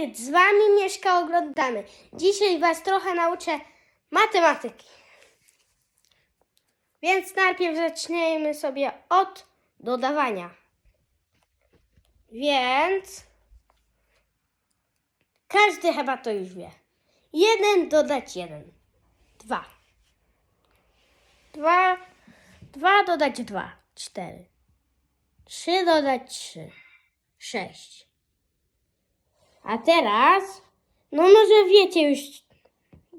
Nate z wami mieszka, oglądamy. Dzisiaj was trochę nauczę matematyki. Więc najpierw zaczniemy sobie od dodawania. Więc każdy chyba to już wie. Jeden dodać jeden. Dwa. Dwa, dwa dodać dwa. Cztery. Trzy dodać trzy. Sześć. A teraz, no może wiecie już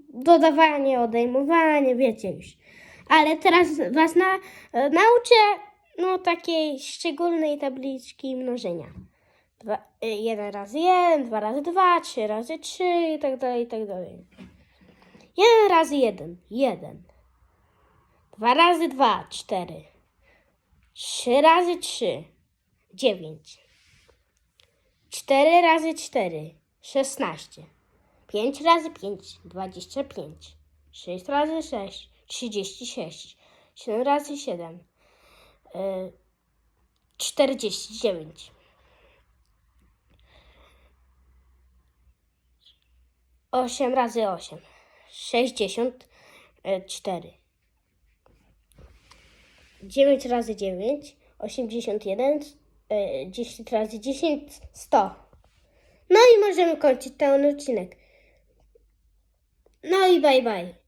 dodawanie, odejmowanie, wiecie już. Ale teraz was na, nauczę no takiej szczególnej tabliczki mnożenia. E, jeden razy jeden, dwa razy dwa, trzy razy trzy i tak dalej, i tak dalej. Jeden razy jeden, jeden. Dwa razy dwa, cztery. Trzy razy trzy, dziewięć. Cztery razy cztery, szesnaście. Pięć razy pięć, dwadzieścia pięć. Sześć razy sześć, trzydzieści sześć. Siedem razy siedem, y, czterdzieści dziewięć. Osiem razy osiem, sześćdziesiąt y, cztery. Dziewięć razy dziewięć, osiemdziesiąt jeden, y, dziesięć razy dziesięć, sto. No i możemy kończyć ten odcinek. No i bye bye.